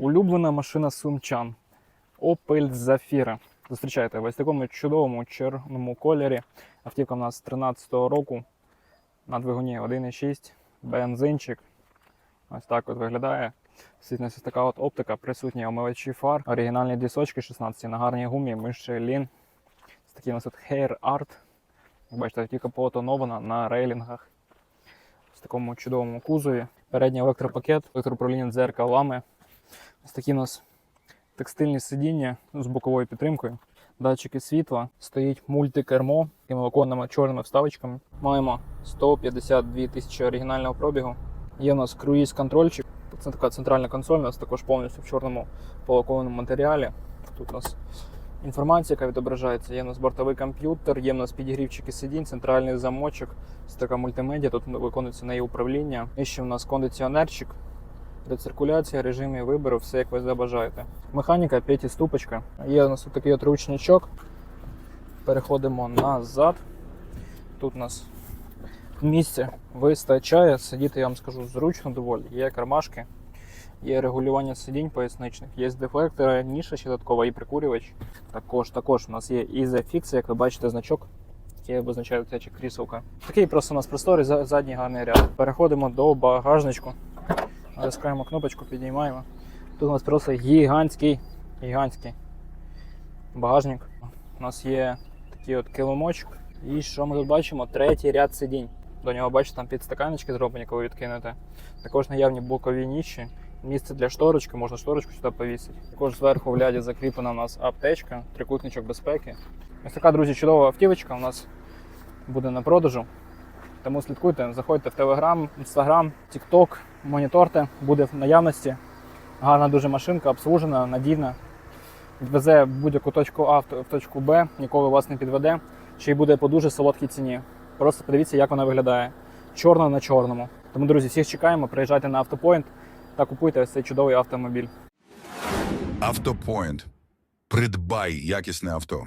Улюблена машина сумчан. Opel Zafira. Зустрічайте в ось такому чудовому чорному кольорі. Автівка у нас з 13-го року на двигуні 1.6, бензинчик. Ось так от виглядає. Ось така от оптика, присутні омивачі фар, оригінальні дисочки 16 на гарній гумі, Michelin. Ось такий у нас тут Hair Art. Як бачите, автівка потонована на рейлінгах. В такому чудовому кузові. Передній електропакет, електроуправління дзеркалами. Ось такі у нас текстильні сидіння з боковою підтримкою, датчики світла, стоїть мультикермо такими оконними чорними вставочками. Маємо 152 тисячі оригінального пробігу. Є у нас круїз контрольчик. Це така центральна консоль, у нас також повністю в чорному полакованому матеріалі. Тут у нас інформація, яка відображається. Є у нас бортовий комп'ютер, є у нас підігрівчики сидінь, центральний замочок, це така мультимедіа, тут виконується неї управління. І ще у нас кондиціонерчик, рециркуляція, режими вибору, все як ви забажаєте. Механіка, п'ятиступочка. Є у нас такий от ручничок. Переходимо назад. Тут у нас місця вистачає. Сидіти, я вам скажу, зручно доволі. Є кармашки, є регулювання сидінь поясничних, є дефлектори, ніша ще додаткова і прикурювач. Також, також у нас є Isofix, як ви бачите, значок, який обозначає дитяча кріселка. Такий просто у нас просторий за- задній гарний ряд. Переходимо до багажничку. Натискаємо кнопочку, піднімаємо. Тут у нас просто гігантський, гігантський багажник. У нас є такий от килимочок. І що ми тут бачимо? Третій ряд сидінь. До нього, бачите, там підстаканечки зроблені, коли відкинете. Також наявні бокові ніші. Місце для шторочки, можна шторочку сюди повісити. Також зверху в ляді закріплена у нас аптечка, трикутничок безпеки. Ось така, друзі, чудова автівочка у нас буде на продажу. Тому слідкуйте, заходьте в Телеграм, Інстаграм, Тікток, моніторте, буде в наявності. Гарна дуже машинка, обслужена, надійна. Відвезе будь-яку точку А в точку Б, ніколи вас не підведе. Ще й буде по дуже солодкій ціні. Просто подивіться, як вона виглядає. Чорна на чорному. Тому, друзі, всіх чекаємо, приїжджайте на автопоінт та купуйте цей чудовий автомобіль. Автопоінт. Придбай якісне авто.